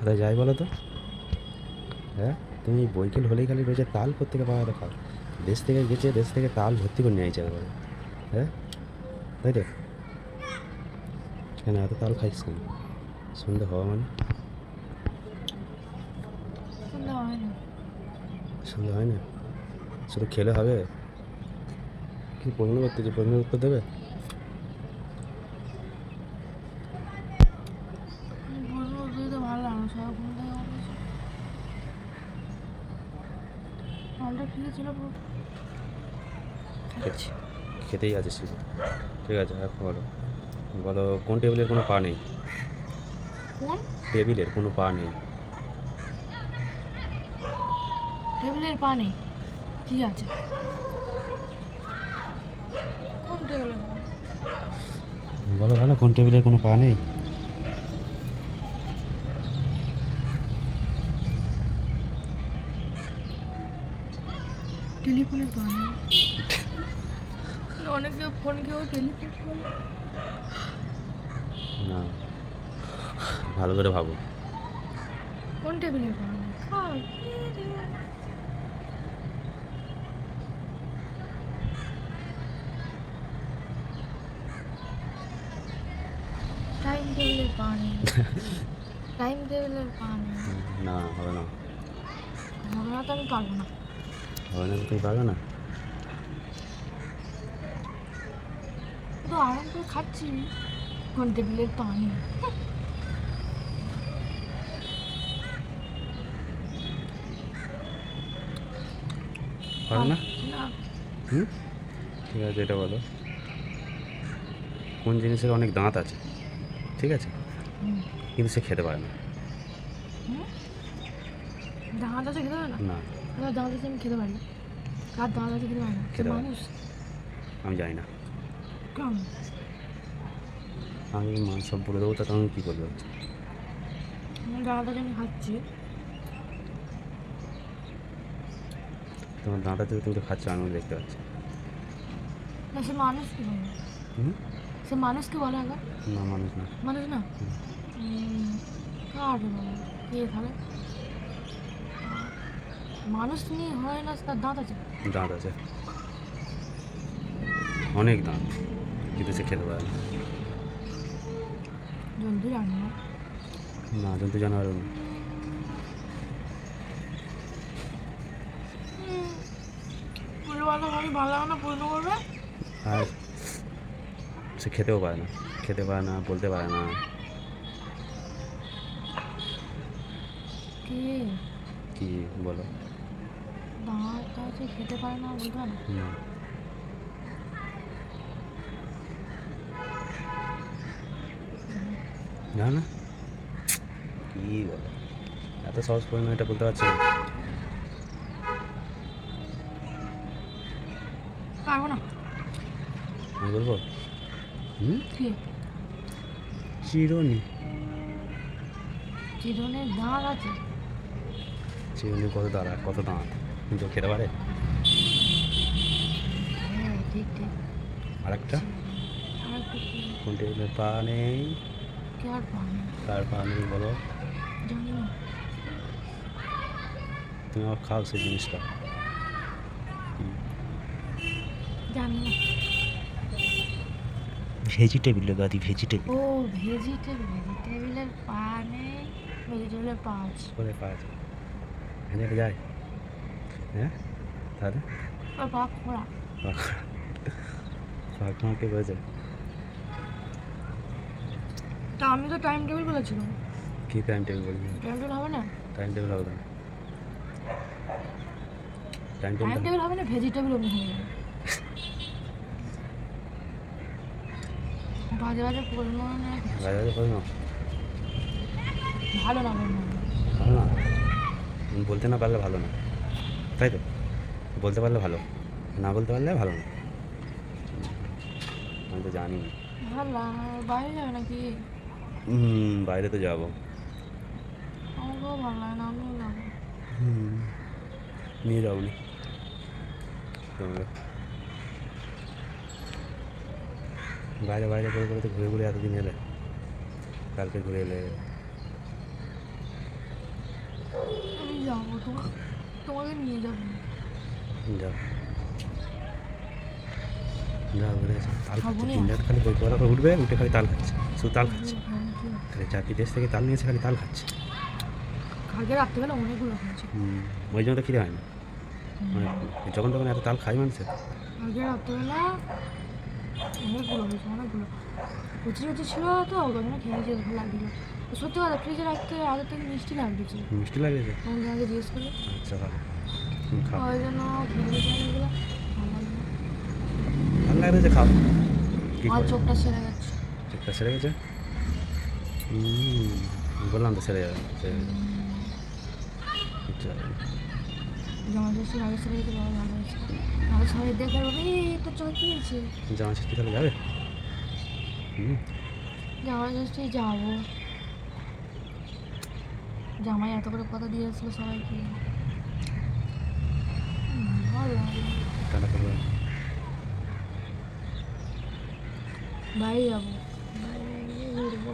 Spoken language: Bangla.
কোথায় যাই বলো তো? হ্যাঁ? তুমি বইকেল হলেই খালি রয়েছে তাল কোথেকে পাওয়া দেখাও দেশ থেকে গেছে দেশ থেকে তাল ভর্তি করে নিয়ে আইছে হ্যাঁ? তাই তো? কেন এত তাল খাইছিস কেন? সন্ধে হওয়া মানে? সন্ধে হয় না শুধু খেলে হবে? কি প্রশ্ন করতে যে প্রশ্নের উত্তর দেবে বলব তুই তো ভালো লাগে না সবাই ঘুম থেকে উঠেছে খেতেই আছে শুধু ঠিক আছে এখন বলো বলো কোন টেবিলের কোনো পা নেই? টেবিলের কোনো পা নেই। টেবিলের পানি কি আছে? বলো ভালো কোন টেবিলের কোনো পা নেই? টেলিফোনের পানি অনেকে ফোন কেউ টেলিফোন না ভালো করে ভাবো। কোন টেবিলের পানি টাইম টেবিলের পানি। টাইম টেবিলের পানি। না হবে না। হবে না তো আমি পারব না। হবে না তো পারবে না তো আরাম করে খাচ্ছি কোন টেবিলের পানি পারবে না হুম ঠিক আছে এটা বলো কোন জিনিসের অনেক দাঁত আছে ঠিক আছে কিন্তু সে খেতে পারে না? দাঁত আছে খেতে পারে না না আমার দাঁত আছে আমি খেতে পারি কার দাঁত আছে খেতে পারে না? খেতে মানুষ। আমি জানি না। আমি মা সব বলে দেবো তা তখন কী করবে? আছে আমি খাচ্ছি। তোমার দাঁত আছে তুমি তো খাচ্ছ আমি দেখতে পাচ্ছি। না সে মানুষ কি বলে? সে মানুষকে বলে আগে না মানুষ না। মানুষ না? কার বলে? কে তাহলে? মানুষ নিয়ে হয় না তার দাঁত আছে। দাঁত আছে। অনেক দাঁত। কিন্তু সে খেতে পারে না। জন্তু জানি? না জন্তু জানোয়ার না আর সে খেতেও পারে না। খেতে পারে না বলতে পারে না। কে? কি বলো? দাঁত আছে খেতে পারে না পারে না না। না কি বলো? এত সহজ করে এটা বলতে পারছি না। পারব না। আমি বলব? হুম? কে? চিরনি। চিরনের দাঁত আছে। চিরনি কত দাঁড়া কত দাঁত? কিন্তু খেতে পারে? হ্যাঁ আর একটা টেবিলের পা নেই। কে আর পানি তার পা নেই বলো। তুমি আমার খাও সেই জিনিসটা। জানি না। ভেজিটেবিল দাদি ভেজিটেবিল। ও ভেজিটেবল ভেজিটেবলের পা নেই ভেজিটেবলের পা আছে করে পা আছে ভেজে যায়? হ্যাঁ? তাহলে? পাখনা বলেছে তা আমি তো টাইম টেবিল বলেছিলাম। কী টাইম টেবিল বলবি? টাইম টেবিল হবে না? টাইম টেবিল হবে না। টাইম টাইম টেবিল হবে না ভেজিটেবল হয়ে যাবে বাজে বাজে পড়ল না। বাজারে বল না ভালো না ভালো না? বলতে না পারলে ভালো না। তাই তো? বলতে পারলে ভালো না বলতে পারলে ভালো না। আমি তো জানি বাইরে নাকি? হুম, বাইরে তো যাব। হুম, নিয়ে যাব নি। বাইরে বাইরে করে করে তো ঘুরে ঘুরে এতদিন এলে। কালকে ঘুরে এলে। আমি যাব তোমার তোমাকে নিয়ে যাব যাও খাচ্ছে উঠবে উঠে খালি তাল খাচ্ছে শুধু তাল খাচ্ছে খালি যা বিদেশ থেকে তাল নিয়েছে খালি তাল খাচ্ছে কালকে রাত্রেবেলা অনেকগুলো হয়েছে ওই জন্য তো খিদে হয় না মানে যখন তখন এত তাল খাই মানুষের কালকে রাত্রেবেলা অনেকগুলো হয়েছে অনেকগুলো কচি কচি ছিল তো জন্য খেয়েছে ভালো লাগছিল সত্যি কথা ফ্রিজে রাখতে আগে থেকে মিষ্টি লাগতেছে মিষ্টি লাগেছে? তোমাকে আগে জিজ্ঞেস করে আচ্ছা ভালো। ওই জন্য ভালো লাগছে খাও। আমার চোখটা সেরে গেছে। চোখটা সেরে গেছে? বললাম তো সেরে যাবে সেরে যাবে। কিচ্ছু জামা ষষ্ঠী আগে সেরে গেছে বাবা ভালো হয়েছে আগে সবাই দেখে বলবে এই তোর চোখে কী হয়েছে? জামা ষষ্ঠী তাহলে যাবে? হুম। জামা ষষ্ঠী যাব। জামাই এত করে কথা দিয়ে আসলো সবাইকে হুম, ভালো লাগে টাটা করবে বাইরে যাব বাইরে গিয়ে ঘুরবো